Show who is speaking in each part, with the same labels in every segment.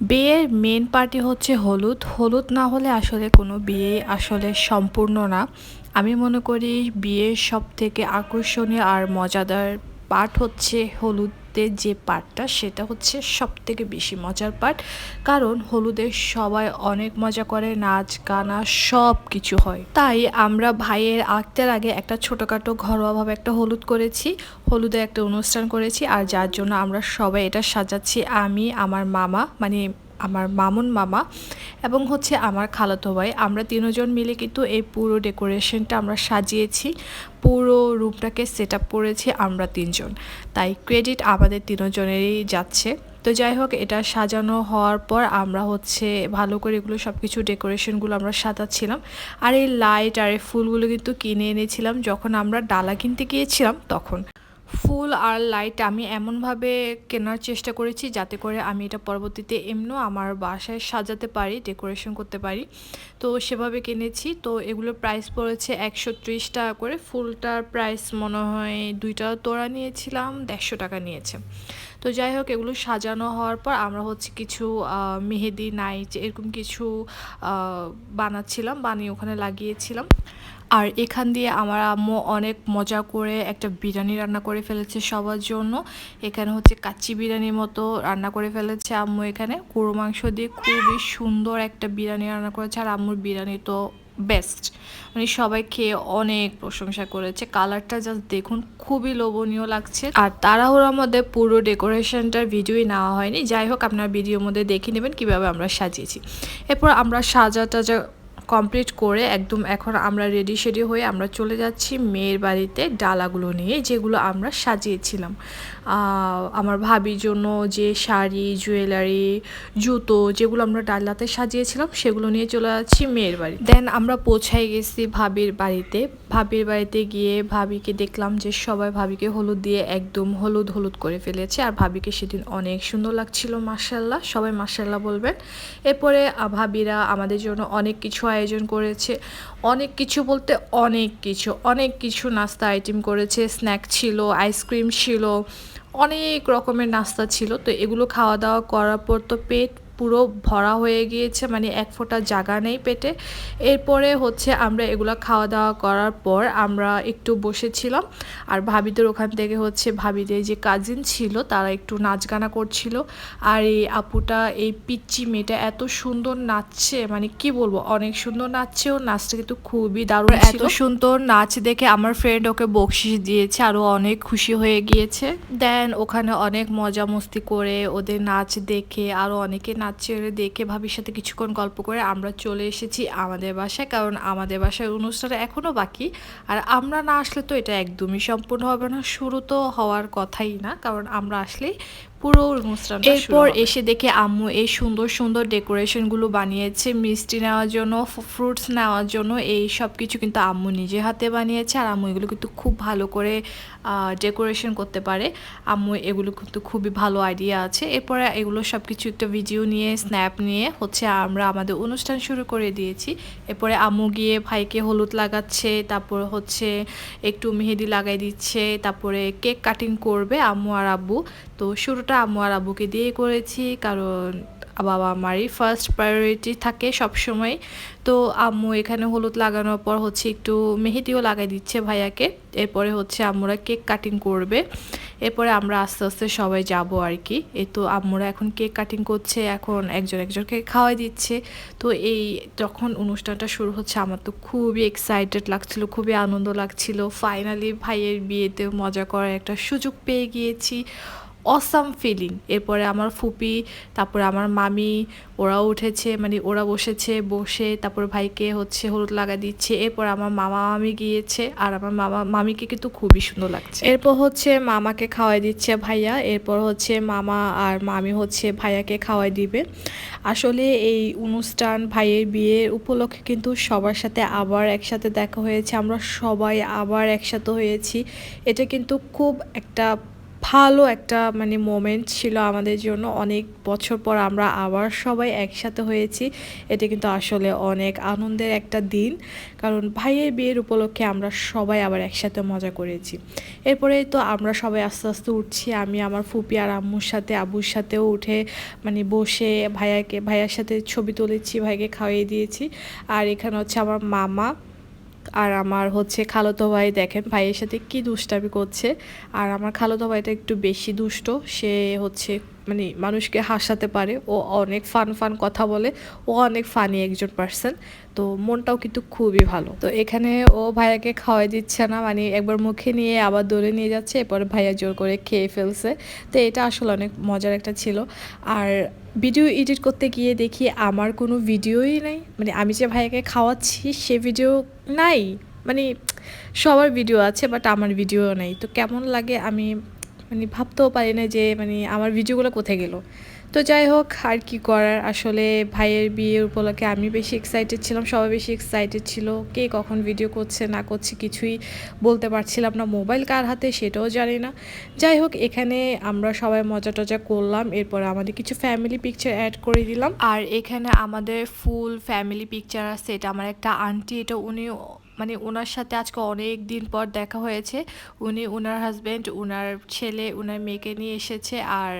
Speaker 1: বিয়ের main party হচ্ছে হলুদ। হলুদ না হলে আসলে কোনো বিয়ে আসলে সম্পূর্ণ না। আমি মনে করি বিয়ের সব থেকে আকর্ষণীয় আর মজাদার পার্ট হচ্ছে হলুদের যে পার্টটা সেটা হচ্ছে সব থেকে বেশি মজার পার্ট কারণ হলুদের সবাই অনেক মজা করে, নাচ, গানা সব কিছু হয়। তাই আমরা ভাইয়ের আঁকতের আগে একটা ছোটোখাটো ঘরোয়াভাবে একটা হলুদ করেছি, হলুদে একটা অনুষ্ঠান করেছি, আর যার জন্য আমরা সবাই এটা সাজাচ্ছি, আমি, আমার মামা মানে আমার মামুন মামা এবং হচ্ছে আমার খালাতো ভাই। আমরা তিনজন মিলে কিন্তু এই পুরো ডেকোরেশনটা আমরা সাজিয়েছি, পুরো রুমটাকে সেট আপ করেছি আমরা তিনজন। তাই ক্রেডিট আমাদের তিনজনেরই যাচ্ছে। তো যাই হোক, এটা সাজানো হওয়ার পর আমরা হচ্ছে ভালো করে এগুলো সব কিছু ডেকোরেশনগুলো আমরা সাজাচ্ছিলাম। আর এই লাইট আর এই ফুলগুলো কিন্তু কিনে এনেছিলাম যখন আমরা ডালা কিনতে গিয়েছিলাম তখন। ফুল আর লাইট আমি এমনভাবে কেনার চেষ্টা করেছি যাতে করে আমি এটা পরবর্তীতে এমনও আমার বাসায় সাজাতে পারি, ডেকোরেশন করতে পারি। তো সেভাবে কিনেছি। তো এগুলোর প্রাইস পড়েছে একশো ত্রিশ টাকা করে। ফুলটার প্রাইস মনে হয় দুইটা তোড়া নিয়েছিলাম, দেড়শো টাকা নিয়েছে। তো যাই হোক, এগুলো সাজানো হওয়ার পর আমরা হচ্ছে কিছু মেহেদি, নাইট এরকম কিছু বানাচ্ছিলাম, বানিয়ে ওখানে লাগিয়েছিলাম। আর এখান দিয়ে আমার আম্মু অনেক মজা করে একটা বিরিয়ানি রান্না করে ফেলেছে সবার জন্য। এখানে হচ্ছে কাচ্চি বিরিয়ানির মতো রান্না করে ফেলেছে আম্মু এখানে। গরু মাংস দিয়ে খুবই সুন্দর একটা বিরিয়ানি রান্না করেছে আর আম্মুর বিরিয়ানি তো বেস্ট মানে সবাই খেয়ে অনেক প্রশংসা করেছে। কালারটা জাস্ট দেখুন, খুবই লোভনীয় লাগছে। আর তাড়াহুড়োর মধ্যে পুরো ডেকোরেশনটার ভিডিওই নেওয়া হয়নি। যাই হোক, আপনার ভিডিওর মধ্যে দেখে নেবেন কীভাবে আমরা সাজিয়েছি। এরপর আমরা সাজা টাজা কমপ্লিট করে একদম এখন আমরা রেডি শেডি হয়ে আমরা চলে যাচ্ছি মেয়ের বাড়িতে ডালাগুলো নিয়ে, যেগুলো আমরা সাজিয়েছিলাম। আমার ভাবির জন্য যে শাড়ি জুয়েলারি জুতো যেগুলো আমরা ডালাতে সাজিয়েছিলাম সেগুলো নিয়ে চলে যাচ্ছি মেয়ের বাড়ি দেন আমরা পৌঁছাই গেছি ভাবির বাড়িতে। ভাবির বাড়িতে গিয়ে ভাবিকে দেখলাম যে সবাই ভাবিকে হলুদ দিয়ে একদম হলুদ হলুদ করে ফেলেছে। আর ভাবিকে সেদিন অনেক সুন্দর লাগছিল মার্শাল্লাহ সবাই মার্শাল্লাহ বলবেন। এরপরে ভাবিরা আমাদের জন্য অনেক কিছু আয়োজন করেছে। অনেক কিছু বলতে অনেক কিছু অনেক কিছু নাস্তা আইটেম করেছে। স্ন্যাক ছিল, আইসক্রিম ছিল, অনেক রকমের নাস্তা ছিল। তো এগুলো খাওয়া দাওয়া করার পর তো পেট পুরো ভরা হয়ে গিয়েছে মানে এক ফোঁটা জায়গা নেই পেটে। এরপরে হচ্ছে আমরা এগুলো খাওয়া দাওয়া করার পর আমরা একটু বসেছিলাম। আর ভাবিদের ওখান থেকে হচ্ছে ভাবিদের যে কাজিন ছিল তারা একটু নাচ গানা করছিল। আর এই আপুটা এই পিচ্চি মেয়েটা এত সুন্দর নাচছে মানে কি বলব অনেক সুন্দর নাচছে। ও নাচটা কিন্তু খুবই দারুণ এত সুন্দর নাচ দেখে আমার ফ্রেন্ড ওকে বকশিস দিয়েছে আরও অনেক খুশি হয়ে গিয়েছে। দেন ওখানে অনেক মজা মস্তি করে ওদের নাচ দেখে আরও অনেকে নাচ ছেড়ে দেখে ভাবির সাথে কিছুক্ষণ গল্প করে আমরা চলে এসেছি আমাদের বাসায়, কারণ আমাদের বাসায় অনুষ্ঠান এখনও বাকি। আর আমরা না আসলে তো এটা একদমই সম্পূর্ণ হবে না, শুরু তো হওয়ার কথাই না, কারণ আমরা আসলেই পুরো অনুষ্ঠান এরপর এসে দেখে আম্মু এই সুন্দর সুন্দর ডেকোরেশনগুলো বানিয়েছে মিষ্টি নেওয়ার জন্য ফ্রুটস নেওয়ার জন্য এই সব কিছু কিন্তু আম্মু নিজে হাতে বানিয়েছে আর আম্মু এগুলো কিন্তু খুব ভালো করে ডেকোরেশন করতে পারে। আম্মু এগুলো কিন্তু খুবই ভালো আইডিয়া আছে। এরপরে এগুলো সব কিছু একটা ভিডিও নিয়ে স্ন্যাপ নিয়ে হচ্ছে আমরা আমাদের অনুষ্ঠান শুরু করে দিয়েছি। এরপরে আম্মু গিয়ে ভাইকে হলুদ লাগাচ্ছে তারপর হচ্ছে একটু মেহেদি লাগাই দিচ্ছে তারপরে কেক কাটিং করবে আম্মু আর আব্বু। তো শুরুটা আম্মু আর আব্বুকে দিয়ে করেছি, কারণ বাবা আমারই ফার্স্ট প্রায়োরিটি থাকে সব সময় তো আম্মু এখানে হলুদ লাগানোর পর হচ্ছে একটু মেহেদিও লাগাই দিচ্ছে ভাইয়াকে। এরপরে হচ্ছে আম্মুরা কেক কাটিং করবে। এরপরে আমরা আস্তে আস্তে সবাই যাব আর কি। এই তো আম্মুরা এখন কেক কাটিং করছে, এখন একজন একজনকে খাওয়াই দিচ্ছে। তো এই যখন অনুষ্ঠানটা শুরু হচ্ছে, আমার তো খুবই এক্সাইটেড লাগছিল, খুবই আনন্দ লাগছিল। ফাইনালি ভাইয়ের বিয়েতে মজা করার একটা সুযোগ পেয়ে গিয়েছি। অসাম ফিলিং এরপরে আমার ফুপি, তারপরে আমার মামি, ওরাও উঠেছে মানে ওরা বসেছে, বসে তারপর ভাইকে হচ্ছে হলুদ লাগা দিচ্ছে, এরপর আমার মামা মামি গিয়েছে, আর আমার মামা, মামিকে কিন্তু খুবই সুন্দর লাগছে। এরপর হচ্ছে মামাকে খাওয়াই দিচ্ছে ভাইয়া, এরপর হচ্ছে মামা আর মামি হচ্ছে ভাইয়াকে খাওয়াই দিবে। আসলে এই অনুষ্ঠান ভাইয়ের বিয়ের উপলক্ষে কিন্তু সবার সাথে আবার একসাথে দেখা হয়েছে, আমরা সবাই আবার একসাথে হয়েছি। এটা কিন্তু খুব একটা ভালো একটা মানে মোমেন্ট ছিল আমাদের জন্য। অনেক বছর পর আমরা আবার সবাই একসাথে হয়েছি। এটা কিন্তু আসলে অনেক আনন্দের একটা দিন। কারণ ভাইয়ের বিয়ের উপলক্ষে আমরা সবাই আবার একসাথে মজা করেছি। এরপরে তো আমরা সবাই আস্তে আস্তে উঠছি। আমি, আমার ফুপি আর আম্মুর সাথে আব্বুর সাথেও উঠে মানে বসে ভাইয়াকে, ভাইয়ার সাথে ছবি তুলেছি, ভাইকে খাওয়িয়ে দিয়েছি। আর এখানে হচ্ছে আমার মামা। আর আমার হচ্ছে খালতো ভাই দেখেন ভাইয়ের সাথে কি দুষ্টামি করছে। আর আমার খালতো ভাইটা একটু বেশি দুষ্ট, সে হচ্ছে মানে মানুষকে হাসাতে পারে। ও অনেক ফান ফান কথা বলে। ও অনেক ফানি একজন পার্সন তো মনটাও কিন্তু খুবই ভালো। তো এখানে ও ভাইয়াকে খাওয়াই দিচ্ছে না। মানে একবার মুখে নিয়ে আবার দৌড়ে নিয়ে যাচ্ছে। এরপরে ভাইয়া জোর করে খেয়ে ফেলছে। তো এটা আসলে অনেক মজার একটা ছিল। আর ভিডিও এডিট করতে গিয়ে দেখি আমার কোনো ভিডিওই নাই। মানে আমি যে ভাইয়াকে খাওয়াচ্ছি, সে ভিডিও নাই। মানে সবার ভিডিও আছে বাট আমার ভিডিও নেই। তো কেমন লাগে আমি মানে ভাবতেও পারি না যে মানে আমার ভিডিওগুলো কোথায় গেল। তো যাই হোক, আর কি করার? আসলে ভাইয়ের বিয়ের উপলক্ষে আমি বেশি এক্সাইটেড ছিলাম, সবাই বেশি এক্সাইটেড ছিল। কে কখন ভিডিও করছে, না করছে কিছুই বলতে পারছিলাম না। মোবাইল কার হাতে সেটাও জানি না। যাই হোক, এখানে আমরা সবাই মজা টজা করলাম। এরপর আমাদের কিছু ফ্যামিলি পিকচার অ্যাড করে দিলাম। আর এখানে আমাদের ফুল ফ্যামিলি পিকচার আছে। এটা আমার একটা আন্টি এটা উনি মানে ওনার সাথে আজকে অনেক দিন পর দেখা হয়েছে। উনি ওনার হাজব্যান্ড ওনার ছেলে ওনার মেয়েকে নিয়ে এসেছে। আর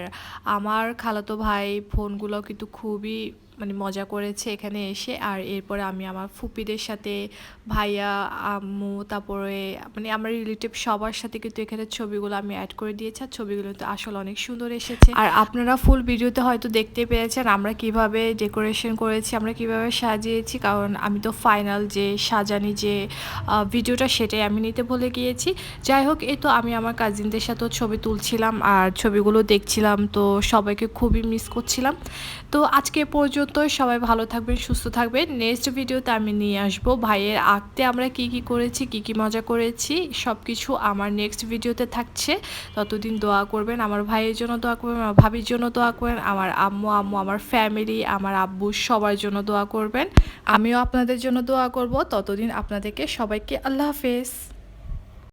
Speaker 1: আমার খালাতো ভাই ফোনগুলো কিন্তু খুবই মানে মজা করেছে এখানে এসে। আর এরপরে আমি আমার ফুপিদের সাথে, ভাইয়া, আম্মু, তারপরে মানে আমার রিলেটিভ সবার সাথে কিন্তু এখানে ছবিগুলো আমি অ্যাড করে দিয়েছি। আর ছবিগুলো তো আসলে অনেক সুন্দর এসেছে। আর আপনারা ফুল ভিডিওতে হয়তো দেখতে পেয়েছেন আমরা কীভাবে ডেকোরেশন করেছি, আমরা কীভাবে সাজিয়েছি। কারণ আমি তো ফাইনাল যে সাজানি যে ভিডিওটা সেটাই আমি নিতে ভুলে গিয়েছি। যাই হোক, এই তো আমি আমার কাজিনদের সাথেও ছবি তুলছিলাম আর ছবিগুলো দেখছিলাম। তো সবাইকে খুবই মিস করছিলাম। তো আজকে পর্যন্ত সবাই ভালো থাকবেন, সুস্থ থাকবেন। নেক্সট ভিডিওতে আমি নিয়ে আসব ভাইয়ের আঁকতে আমরা কি কি করেছি, কি কি মজা করেছি সব কিছু আমার নেক্সট ভিডিওতে থাকছে। ততদিন দোয়া করবেন, আমার ভাইয়ের জন্য দোয়া করবেন, আমার ভাবির জন্য দোয়া করবেন, আমার আম্মু আম্মু, আমার ফ্যামিলি আমার আব্বু, সবার জন্য দোয়া করবেন। আমিও আপনাদের জন্য দোয়া করব। ততদিন আপনাদেরকে সবাইকে আল্লাহ হাফেজ।